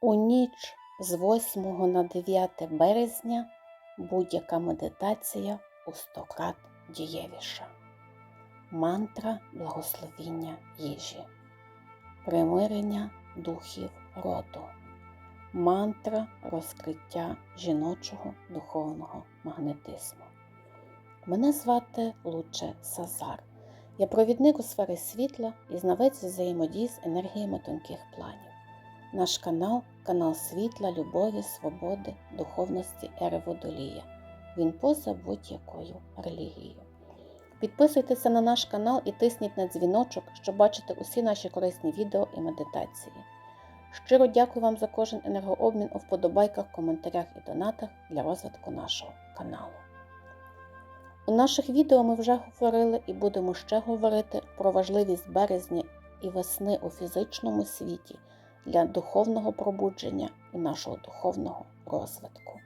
У ніч з 8 на 9 березня будь-яка медитація у 100 крат дієвіша. Мантра благословіння їжі, примирення духів роду, мантра розкриття жіночого духовного магнетизму. Мене звати Луче Сазар. Я провідник у сфері світла і знавець взаємодії з енергіями тонких планів. Наш канал канал світла, любові, свободи, духовності ери Водолія. Він поза будь-якою релігією. Підписуйтеся на наш канал і тисніть на дзвіночок, щоб бачити усі наші корисні відео і медитації. Щиро дякую вам за кожен енергообмін у вподобайках, коментарях і донатах для розвитку нашого каналу. У наших відео ми вже говорили і будемо ще говорити про важливість березня і весни у фізичному світі для духовного пробудження і нашого духовного розвитку.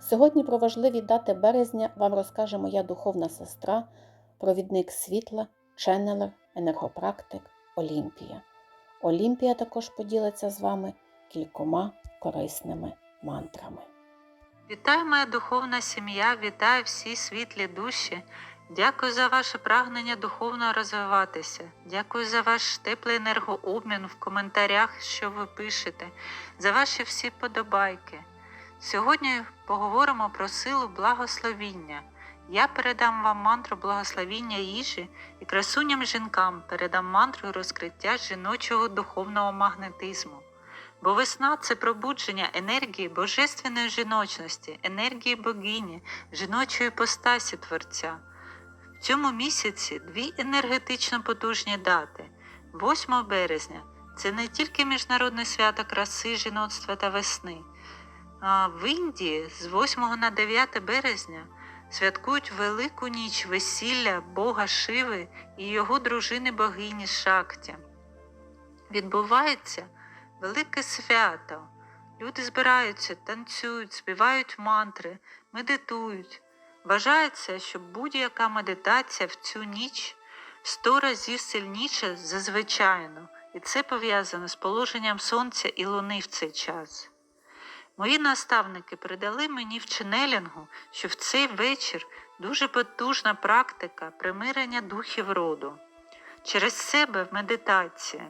Сьогодні про важливі дати березня вам розкаже моя духовна сестра, провідник світла, ченнелер, енергопрактик Олімпія. Олімпія також поділиться з вами кількома корисними мантрами. Вітаю, моя духовна сім'я, вітаю всі світлі душі. Дякую за ваше прагнення духовно розвиватися. Дякую за ваш теплий енергообмін в коментарях, що ви пишете, за ваші всі подобайки. Сьогодні поговоримо про силу благословіння. Я передам вам мантру благословіння їжі і красуням жінкам передам мантру розкриття жіночого духовного магнетизму. Бо весна це пробудження енергії божественної жіночності, енергії богині, жіночої постасі Творця. Цьому місяці дві енергетично потужні дати. 8 березня це не тільки міжнародне свято краси, жіноцтва та весни. А в Індії з 8 на 9 березня святкують Велику ніч весілля Бога Шиви і його дружини богині Шакті. Відбувається велике свято. Люди збираються, танцюють, співають мантри, медитують. Вважається, що будь-яка медитація в цю ніч сто разів сильніша за звичайну, і це пов'язано з положенням сонця і луни в цей час. Мої наставники передали мені в ченелінгу, що в цей вечір дуже потужна практика примирення духів роду через себе в медитації.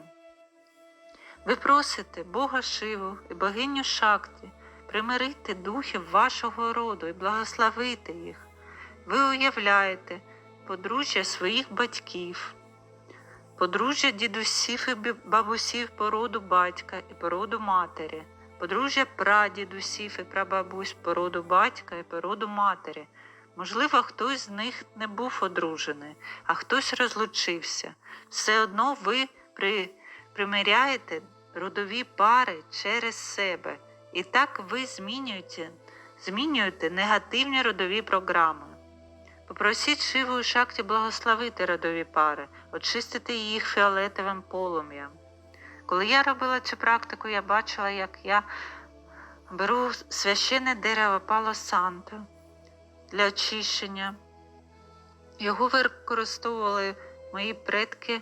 Ви просите Бога Шиву і богиню Шакті примирити духів вашого роду і благословити їх. Ви уявляєте подружжя своїх батьків, подружжя дідусів і бабусів по роду батька і по роду матері, подружжя прадідусів і прабабусь по роду батька і по роду матері. Можливо, хтось з них не був одружений, а хтось розлучився. Все одно ви при, примиряєте родові пари через себе. І так ви змінюєте, змінюєте негативні родові програми. Попросіть Шиву і шакті благословити родові пари, очистити їх фіолетовим полум'ям. Коли я робила цю практику, я бачила, як я беру священне дерево Пало Санто для очищення. Його використовували мої предки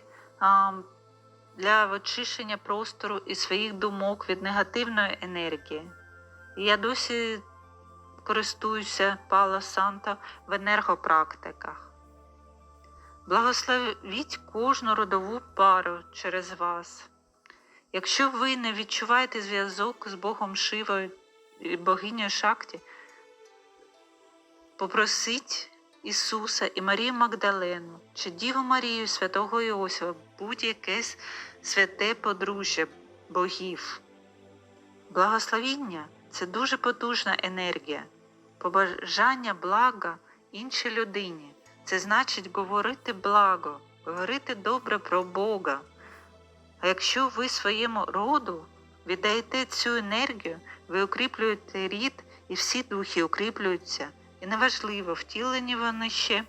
для очищення простору і своїх думок від негативної енергії. І я досі користуюся Пало Санто в енергопрактиках. Благословіть кожну родову пару через вас. Якщо ви не відчуваєте зв'язок з Богом Шивою і богинею Шакті, попросіть Ісуса і Марію Магдалену чи Діву Марію Святого Іосифа будь-яке святе подружжя богів. Благословіння це дуже потужна енергія, побажання блага іншій людині. Це значить говорити благо, говорити добре про Бога. А якщо ви своєму роду віддаєте цю енергію, ви укріплюєте рід і всі духи укріплюються. І неважливо, втілені вони ще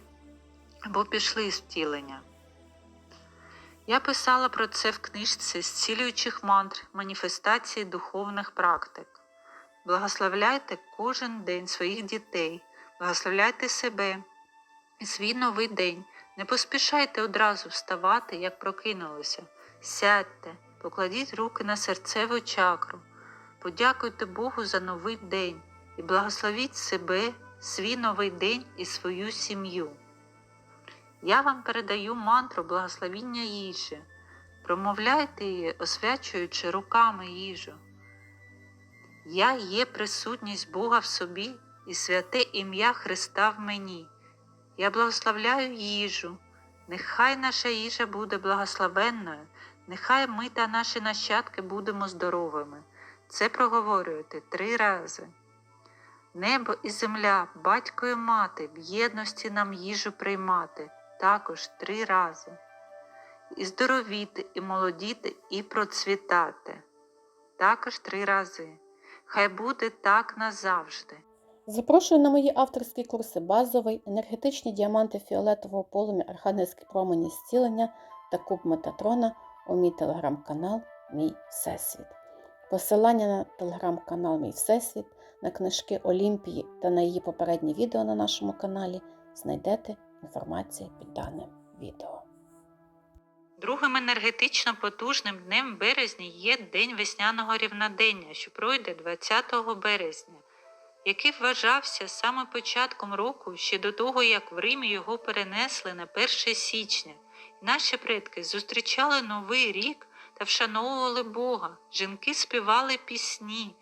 або пішли з втілення. Я писала про це в книжці зцілюючих мантр маніфестації духовних практик. Благословляйте кожен день своїх дітей, благословляйте себе і свій новий день. Не поспішайте одразу вставати, як прокинулися. Сядьте, покладіть руки на серцеву чакру, Подякуйте Богу за новий день і благословіть себе, свій новий день і свою сім'ю. Я вам передаю мантру благословіння їжі. Промовляйте її, освячуючи руками їжу. Я є присутність Бога в собі і святе ім'я Христа в мені. Я благословляю їжу. Нехай наша їжа буде благословенною, нехай ми та наші нащадки будемо здоровими. Це проговорюйте три рази. Небо і земля, батько і мати, в єдності нам їжу приймати також три рази. І здоровіти, і молодіти, і процвітати. Також три рази. Хай буде так назавжди. Запрошую на мої авторські курси базовий, енергетичні діаманти фіолетового полум'я, архангельські промені зцілення та куб Метатрона у мій телеграм-канал Мій Всесвіт. Посилання на телеграм-канал Мій Всесвіт, на книжки Олімпії та на її попередні відео на нашому каналі знайдете інформацію під даним відео. Другим енергетично потужним днем в березні є День весняного рівнодення, що пройде 20 березня, який вважався саме початком року ще до того, як в Римі його перенесли на 1 січня. Наші предки зустрічали Новий рік та вшановували Бога. Жінки співали пісні,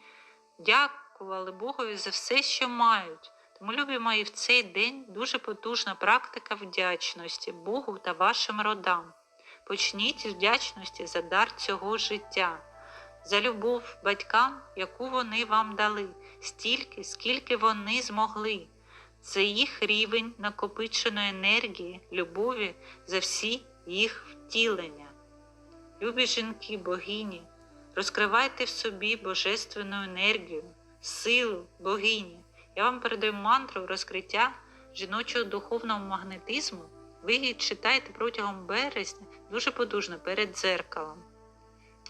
дякували Богові за все, що мають. Тому, любі мої, в цей день дуже потужна практика вдячності Богу та вашим родам. Почніть з вдячності за дар цього життя, за любов батькам, яку вони вам дали, стільки, скільки вони змогли. Це їх рівень накопиченої енергії, любові за всі їх втілення. Любі жінки, богині, розкривайте в собі божественну енергію, силу богині. Я вам передаю мантру розкриття жіночого духовного магнетизму. Ви її читаєте протягом березня дуже подужно перед дзеркалом.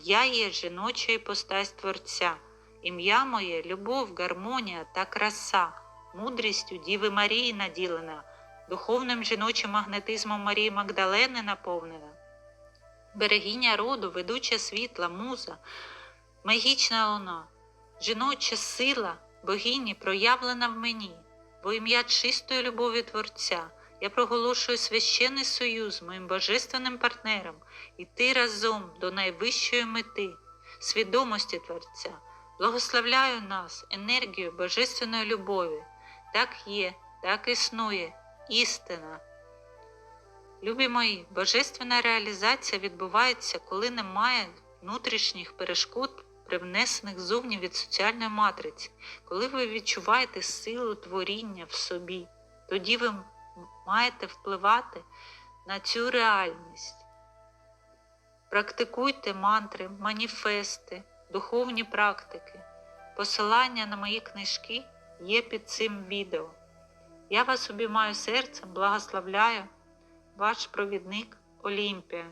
Я є жіноча іпостась Творця, ім'я моє любов, гармонія та краса, мудрістю Діви Марії наділена, духовним жіночим магнетизмом Марії Магдалени наповнена, берегиня роду, ведуча світла, муза, магічна луна, жіноча сила богині проявлена в мені, бо ім'я чистої любові Творця. Я проголошую священний союз моїм божественним партнером іти разом до найвищої мети, свідомості Творця. Благословляю нас енергію божественної любові. Так є, так існує, істина. Любі мої, божественна реалізація відбувається, коли немає внутрішніх перешкод, привнесених зовні від соціальної матриці, коли ви відчуваєте силу творіння в собі, тоді ви маєте впливати на цю реальність. Практикуйте мантри, маніфести, духовні практики. Посилання на мої книжки є під цим відео. Я вас обіймаю серцем, благословляю, ваш провідник Олімпія.